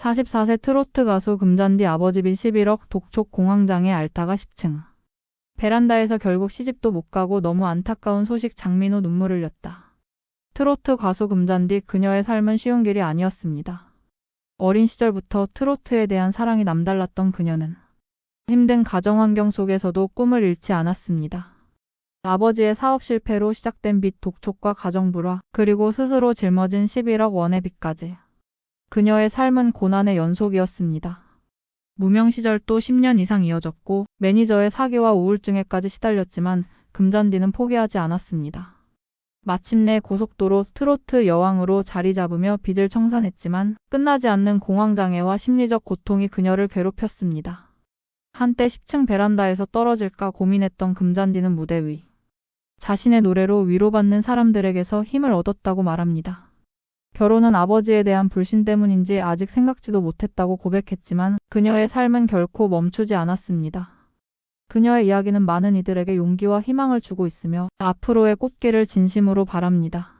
44세 트로트 가수 금잔디 아버지 빚 11억 독촉 공황장애 앓다가 10층. 베란다에서 결국 시집도 못 가고 너무 안타까운 소식 장민호 눈물을 흘렸다. 트로트 가수 금잔디 그녀의 삶은 쉬운 길이 아니었습니다. 어린 시절부터 트로트에 대한 사랑이 남달랐던 그녀는 힘든 가정 환경 속에서도 꿈을 잃지 않았습니다. 아버지의 사업 실패로 시작된 빚 독촉과 가정 불화, 그리고 스스로 짊어진 11억 원의 빚까지. 그녀의 삶은 고난의 연속이었습니다. 무명 시절 또 10년 이상 이어졌고 매니저의 사기와 우울증에까지 시달렸지만 금잔디는 포기하지 않았습니다. 마침내 고속도로 트로트 여왕으로 자리 잡으며 빚을 청산했지만 끝나지 않는 공황장애와 심리적 고통이 그녀를 괴롭혔습니다. 한때 10층 베란다에서 떨어질까 고민했던 금잔디는 무대 위. 자신의 노래로 위로받는 사람들에게서 힘을 얻었다고 말합니다. 결혼은 아버지에 대한 불신 때문인지 아직 생각지도 못했다고 고백했지만 그녀의 삶은 결코 멈추지 않았습니다. 그녀의 이야기는 많은 이들에게 용기와 희망을 주고 있으며 앞으로의 꽃길을 진심으로 바랍니다.